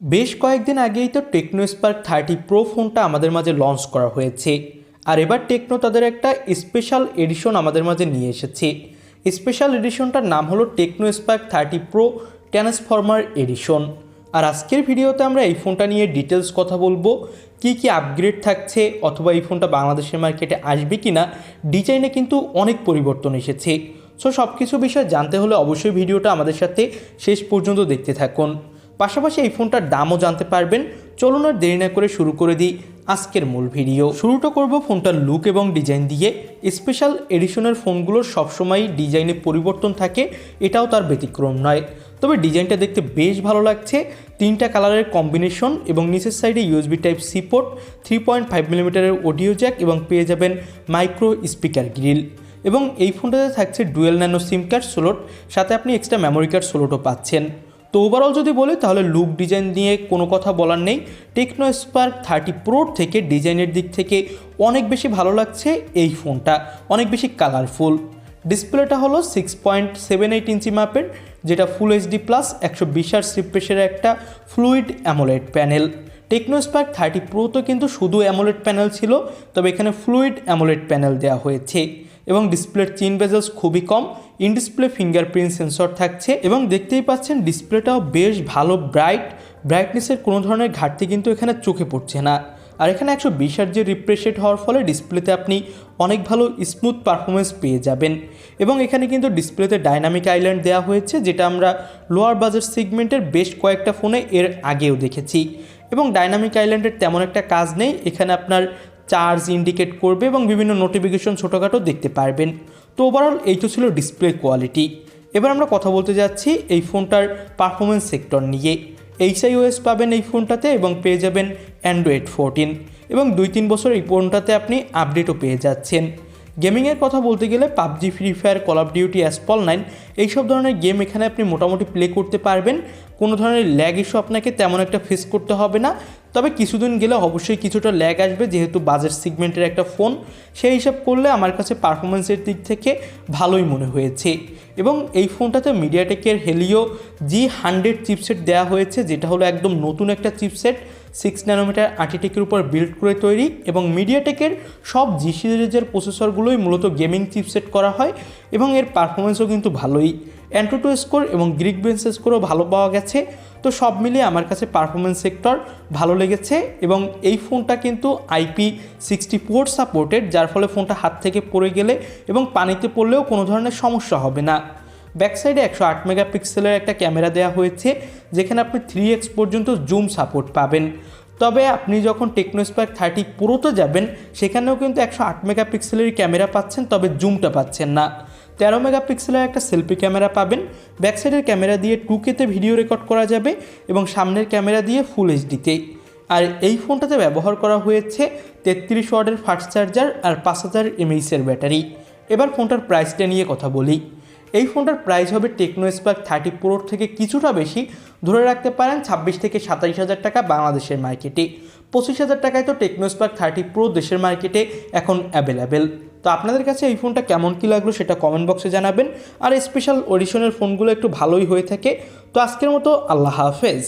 বেশ কয়েকদিন আগেই তো টেকনো স্পার্ক থার্টি প্রো ফোনটা আমাদের মাঝে লঞ্চ করা হয়েছে। আর এবার টেকনো তাদের একটা স্পেশাল এডিশন আমাদের মাঝে নিয়ে এসেছে। স্পেশাল এডিশনটার নাম হলো Tecno Spark thirty pro transformer edition. আর আজকের ভিডিওতে আমরা এই ফোনটা নিয়ে ডিটেলস কথা বলব, কি কি আপগ্রেড থাকছে অথবা এই ফোনটা বাংলাদেশের মার্কেটে আসবে কি না ডিজাইনে কিন্তু অনেক পরিবর্তন এসেছে। সো সব কিছু বিষয় জানতে হলে অবশ্যই ভিডিওটা আমাদের সাথে শেষ পর্যন্ত দেখতে থাকুন। পাশাপাশি এই ফোনটার দামও জানতে পারবেন। চলুন আর দেরি না করে শুরু করে দিই আজকের মূল ভিডিও। শুরুটা করব ফোনটার লুক এবং ডিজাইন দিয়ে। স্পেশাল এডিশনের ফোনগুলোর সবসময়ই ডিজাইনে পরিবর্তন থাকে, এটাও তার ব্যতিক্রম নয়। তবে ডিজাইনটা দেখতে বেশ ভালো লাগছে। তিনটা কালারের কম্বিনেশন এবং নিচের সাইডে USB type C port three point five মিলিমিটারের অডিও জ্যাক এবং পেয়ে যাবেন মাইক্রো স্পিকার গ্রিল এবং এই ফোনটাতে থাকছে dual nano SIM card slot সাথে আপনি এক্সট্রা মেমোরি কার্ড সোলোটও পাচ্ছেন। তো ওভারঅল যদি বলি, তাহলে লুক ডিজাইন নিয়ে কোনো কথা বলার নেই। টেকনো স্পার্ক থার্টি প্রোর থেকে ডিজাইনের দিক থেকে অনেক বেশি ভালো লাগছে এই ফোনটা অনেক বেশি কালারফুল ডিসপ্লেটা হলো six point seven eight inch মাপের, যেটা ফুল এইচডি প্লাস একশো বিশ আর রিফ্রেশের একটা fluid AMOLED panel Tecno Spark thirty pro তো কিন্তু শুধু অ্যামোলেড প্যানেল ছিল, তবে এখানে ফ্লুইড অ্যামোলেড প্যানেল দেওয়া হয়েছে। এবং ডিসপ্লের চিন বেজেলস খুবই কম। ইন ডিসপ্লে ফিঙ্গারপ্রিন্ট সেন্সর থাকছে এবং দেখতেই পাচ্ছেন ডিসপ্লেটাও বেশ ভালো ব্রাইট ব্রাইটনেসের কোনো ধরনের ঘাটতি কিন্তু এখানে চোখে পড়ছে না। আর এখানে একশো বিশ যে রিফ্রেশেড হওয়ার ফলে ডিসপ্লেতে আপনি অনেক ভালো স্মুথ পারফরমেন্স পেয়ে যাবেন। এবং এখানে কিন্তু ডিসপ্লেতে ডাইনামিক আইল্যান্ড দেওয়া হয়েছে, যেটা আমরা লোয়ার বাজার সেগমেন্টের বেশ কয়েকটা ফোনে এর আগেও দেখেছি। এবং ডাইনামিক আইল্যান্ডের তেমন একটা কাজ নেই। এখানে আপনার চার্জ ইন্ডিকেট করবে এবং বিভিন্ন নোটিফিকেশন ছোটোখাটো দেখতে পারবেন। তো ওভারঅল এই তো ছিল ডিসপ্লে কোয়ালিটি এবার আমরা কথা বলতে যাচ্ছি এই ফোনটার পারফরমেন্স সেক্টর নিয়ে। এইচআইওএস পাবেন এই ফোনটাতে এবং পেয়ে যাবেন অ্যান্ড্রয়েড ফোরটিন এবং দুই তিন বছর এই ফোনটাতে আপনি আপডেটও পেয়ে যাচ্ছেন। গেমিংয়ের কথা বলতে গেলে PUBG free fire call of duty asphalt nine এইসব ধরনের গেম এখানে আপনি মোটামুটি প্লে করতে পারবেন। কোনো ধরনের ল্যাগ ইস্যু আপনাকে তেমন একটা ফেস করতে হবে না। তবে কিছুদিন গেলে অবশ্যই কিছুটা ল্যাগ আসবে, যেহেতু বাজেট সিগমেন্টের একটা ফোন সেই হিসাব করলে আমার কাছে পারফরমেন্সের দিক থেকে ভালোই মনে হয়েছে। এবং এই ফোনটাতে মিডিয়াটেকের হেলিও জি হান্ড্রেড চিপসেট দেওয়া হয়েছে, যেটা হলো একদম নতুন একটা চিপসেট সিক্স ন্যানোমিটার আর্টিটেকের উপর বিল্ড করে তৈরি এবং মিডিয়াটেকের সব জি সিরিজের প্রসেসরগুলোই মূলত গেমিং চিপসেট করা হয় এবং এর পারফরমেন্সও কিন্তু ভালোই। অ্যান্ট্রোটো স্কোর এবং গ্রিক বেঞ্চ স্কোরও ভালো পাওয়া গেছে। তো সব মিলিয়ে আমার কাছে পারফরমেন্স সেক্টর ভালো লেগেছে এবং এই ফোনটা কিন্তু আইপি সিক্সটি ফোর সাপোর্টেড যার ফলে ফোনটা হাত থেকে পড়ে গেলে এবং পানিতে পড়লেও কোনো ধরনের সমস্যা হবে না। ব্যাক সাইডে একশো আট মেগাপিক্সেলের একটা ক্যামেরা দেওয়া হয়েছে, যেখানে আপনি থ্রি এক্স পর্যন্ত জুম সাপোর্ট পাবেন। তবে আপনি যখন টেকনো স্পার্ক থার্টি পুরোতে যাবেন, সেখানেও কিন্তু একশো আট মেগাপিক্সেলের ক্যামেরা পাচ্ছেন, তবে জুমটা পাচ্ছেন না। তেরো মেগাপিক্সেলের একটা সেলফি ক্যামেরা পাবেন। ব্যাক সাইডের ক্যামেরা দিয়ে টু কেতে ভিডিও রেকর্ড করা যাবে এবং সামনের ক্যামেরা দিয়ে ফুল এইচডিতে আর এই ফোনটাতে ব্যবহার করা হয়েছে তেত্রিশ ওয়ার্ডের ফাস্ট চার্জার আর পাঁচ হাজার এমএইসের ব্যাটারি এবার ফোনটার প্রাইসটা নিয়ে কথা বলি। এই ফোনটার প্রাইস হবে টেকনো স্পার্ক থার্টি প্রোর থেকে কিছুটা বেশি। ধরে রাখতে পারেন ছাব্বিশ থেকে সাতাশ হাজার টাকা বাংলাদেশের মার্কেটে পঁচিশ হাজার টাকায় তো টেকনো স্পার্ক থার্টি প্রো দেশের মার্কেটে এখন অ্যাভেলেবেল তো আপনাদের কাছে এই ফোনটা কেমন কী লাগল সেটা কমেন্ট বক্সে জানাবেন। আর স্পেশাল অডিশনের ফোনগুলো একটু ভালোই হয়ে থাকে। তো আজকের মতো আল্লাহ হাফেজ।